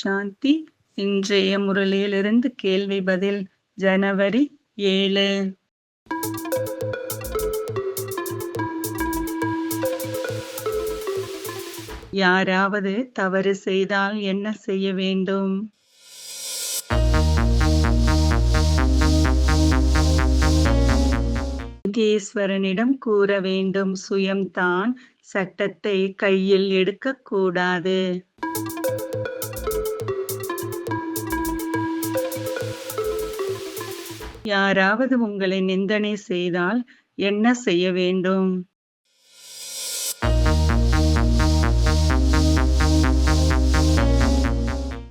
சாந்தி. இன்றைய முரளியிலிருந்து கேள்வி பதில் ஜனவரி ஏழு. யாராவது தவறு செய்தால் என்ன செய்ய வேண்டும்? ஈஸ்வரனிடம் கூற வேண்டும். சுயம்தான் சட்டத்தை கையில் எடுக்கக்கூடாது. யாராவது உங்களை நிந்தனை செய்தால் என்ன செய்ய வேண்டும்?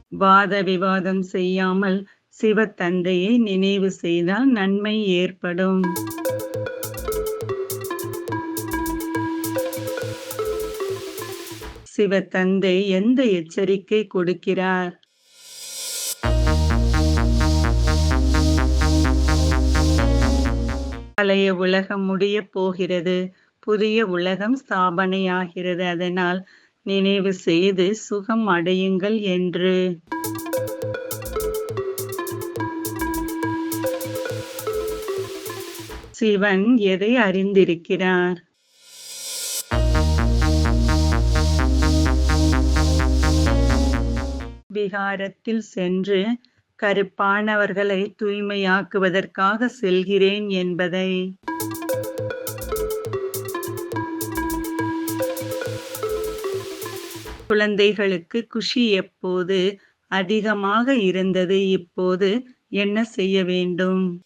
வாத விவாதம் செய்யாமல் சிவத்தந்தையை நினைவு செய்தால் நன்மை ஏற்படும். சிவத்தந்தை எந்த எச்சரிக்கை கொடுக்கிறார்? பழைய உலகம் முடிய போகிறது. புதிய உலகம் ஸ்தாபனையாகிறது. அதனால் நினைவு செய்து சுகம் அடையுங்கள் என்று. சிவன் எதை அறிந்திருக்கிறார்? விகாரத்தில் சென்று கருப்பானவர்களை தூய்மையாக்குவதற்காக செல்கிறேன் என்பதை. குழந்தைகளுக்கு குஷி எப்போது அதிகமாக இருந்தது இப்போது என்ன செய்ய வேண்டும்?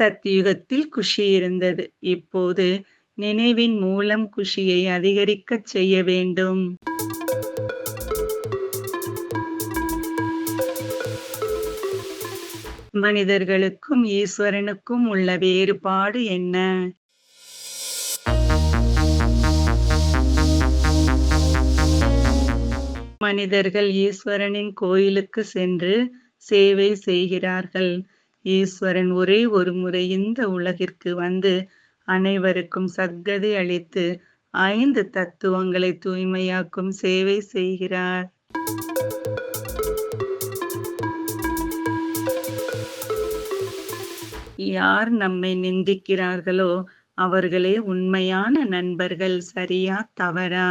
சத்தியுகத்தில் குஷி இருந்தது இப்போது நினைவின் மூலம் குஷியை அதிகரிக்கச் செய்ய வேண்டும். மனிதர்களுக்கும் ஈஸ்வரனுக்கும் உள்ள வேறுபாடு என்ன? மனிதர்கள் ஈஸ்வரனின் கோயிலுக்கு சென்று சேவை செய்கிறார்கள். ஈஸ்வரன் ஒரே ஒரு முறை இந்த உலகிற்கு வந்து அனைவருக்கும் சத்கதி அளித்து ஐந்து தத்துவங்களை தூய்மையாக்கும் சேவை செய்கிறார். யார் நம்மை நிந்திக்கிறார்களோ அவர்களே உண்மையான நண்பர்கள் சரியா தவறா?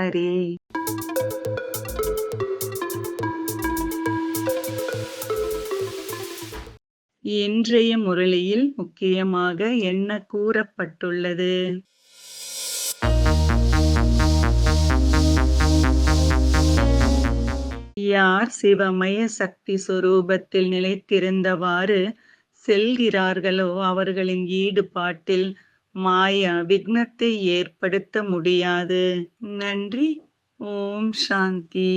சரி. இன்றைய முரளியில் முக்கியமாக என்ன கூறப்பட்டுள்ளது? யார் சிவமய சக்தி சுரூபத்தில் நிலைத்திருந்தவாறு செல்கிறார்களோ அவர்களின் ஈடுபாட்டில் மாயா விக்னத்தை ஏற்படுத்த முடியாது. நன்றி. ஓம் சாந்தி.